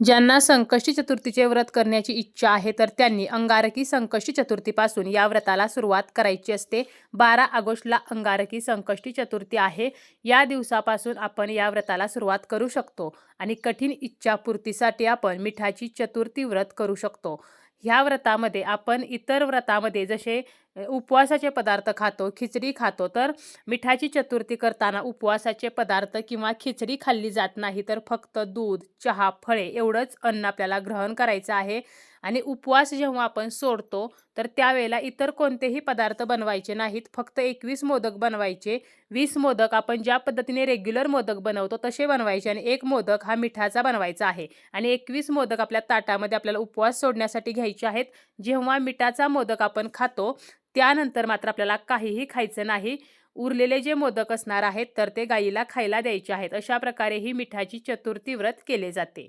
ज्यांना संकष्टी चतुर्थीचे व्रत करण्याची इच्छा आहे तर त्यांनी अंगारकी संकष्टी चतुर्थीपासून या व्रताला सुरुवात करायची असते. बारा ऑगस्टला अंगारकी संकष्टी चतुर्थी आहे. या दिवसापासून आपण या व्रताला सुरुवात करू शकतो आणि कठीण इच्छापूर्तीसाठी आपण मिठाची चतुर्थी व्रत करू शकतो. ह्या व्रतामध्ये आपण इतर व्रतामध्ये जसे उपवासाचे पदार्थ खातो खिचडी खातो तर मिठाची चतुर्थी करताना उपवासाचे पदार्थ किंवा खिचडी खाल्ली जात नाही तर फक्त दूध चहा फळे एवढंच अन्न आपल्याला ग्रहण करायचं आहे. आणि उपवास जेव्हा आपण सोडतो तर त्यावेळेला इतर कोणतेही पदार्थ बनवायचे नाहीत. फक्त एकवीस मोदक बनवायचे. वीस मोदक आपण ज्या पद्धतीने रेग्युलर मोदक बनवतो तसे बनवायचे आणि एक मोदक हा मिठाचा बनवायचा आहे. आणि एकवीस मोदक आपल्या ताटामध्ये आपल्याला उपवास सोडण्यासाठी घ्यायचे आहेत. जेव्हा मिठाचा मोदक आपण खातो त्यानंतर मात्र आपल्याला काहीही खायचं नाही. उरलेले जे मोदक असणार आहेत तर ते गाईला खायला द्यायचे आहेत. अशा प्रकारे ही मिठाची चतुर्थी व्रत केले जाते.